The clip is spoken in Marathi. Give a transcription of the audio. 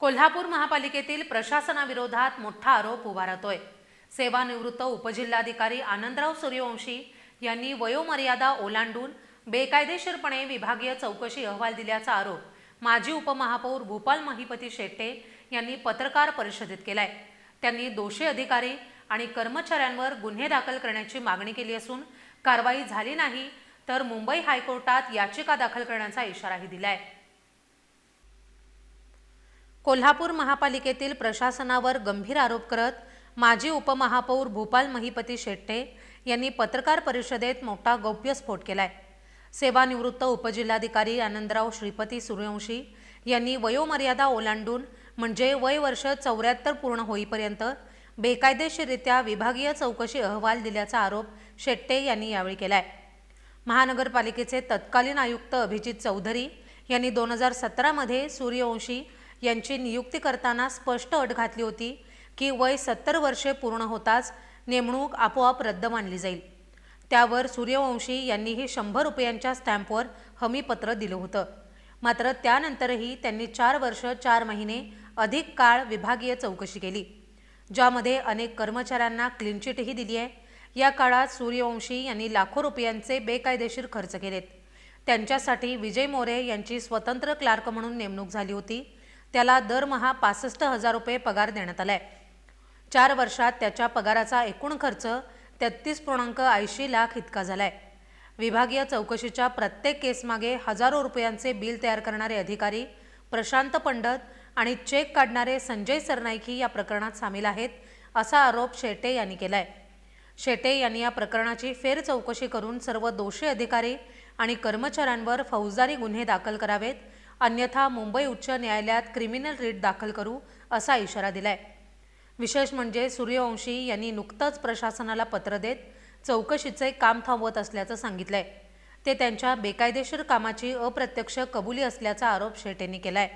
कोल्हापूर महापालिकेतील प्रशासनाविरोधात मोठा आरोप उभा सेवानिवृत्त उपजिल्हाधिकारी आनंदराव सूर्यवंशी यांनी वयोमर्यादा ओलांडून बेकायदेशीरपणे विभागीय चौकशी अहवाल दिल्याचा आरोप माजी उपमहापौर भूपाल महिपती शेट्टे यांनी पत्रकार परिषदेत केलाय. त्यांनी दोषी अधिकारी आणि कर्मचाऱ्यांवर गुन्हे दाखल करण्याची मागणी केली असून कारवाई झाली नाही तर मुंबई हायकोर्टात याचिका दाखल करण्याचा इशाराही दिलाय. कोल्हापूर महापालिकेतील प्रशासनावर गंभीर आरोप करत माजी उपमहापौर भूपाल महिपती शेट्टे यांनी पत्रकार परिषदेत मोठा गौप्यस्फोट केलाय. सेवानिवृत्त उपजिल्हाधिकारी आनंदराव श्रीपती सूर्यवंशी यांनी वयोमर्यादा ओलांडून म्हणजे वय वर्ष चौऱ्याहत्तर पूर्ण होईपर्यंत बेकायदेशीररित्या विभागीय चौकशी अहवाल दिल्याचा आरोप शेट्टे यांनी यावेळी केलाय. महानगरपालिकेचे तत्कालीन आयुक्त अभिजित चौधरी यांनी दोन हजार सतरामध्ये सूर्यवंशी यांची नियुक्ती करताना स्पष्ट अट घातली होती की वय सत्तर वर्षे पूर्ण होताच नेमणूक आपोआप रद्द मानली जाईल. त्यावर सूर्यवंशी यांनीही शंभर रुपयांच्या स्टॅम्पवर हमीपत्र दिलं होतं. मात्र त्यानंतरही त्यांनी चार वर्ष चार महिने अधिक काळ विभागीय चौकशी केली. ज्यामध्ये अनेक कर्मचाऱ्यांना क्लीनचिटही दिली आहे. या काळात सूर्यवंशी यांनी लाखो रुपयांचे बेकायदेशीर खर्च केलेत. त्यांच्यासाठी विजय मोरे यांची स्वतंत्र क्लार्क म्हणून नेमणूक झाली होती. त्याला दरमहा पासष्ट हजार रुपये पगार देण्यात आलाय. चार वर्षात त्याच्या पगाराचा एकूण खर्च तेहतीस पूर्णांक ऐंशी लाख इतका झालाय. विभागीय चौकशीच्या प्रत्येक केसमागे हजारो रुपयांचे बिल तयार करणारे अधिकारी प्रशांत पंडत आणि चेक काढणारे संजय सरनाईकी या प्रकरणात सामील आहेत असा आरोप शेटे यांनी केलाय. शेटे यांनी या प्रकरणाची फेर चौकशी करून सर्व दोषी अधिकारी आणि कर्मचाऱ्यांवर फौजदारी गुन्हे दाखल करावेत अन्यथा मुंबई उच्च न्यायालयात क्रिमिनल रिट दाखल करू असा इशारा दिलाय. विशेष म्हणजे सूर्यवंशी यांनी नुकतंच प्रशासनाला पत्र देत चौकशीचे काम थांबवत असल्याचं सांगितलंय. ते त्यांच्या बेकायदेशीर कामाची अप्रत्यक्ष कबुली असल्याचा आरोप शेटेंनी केलाय.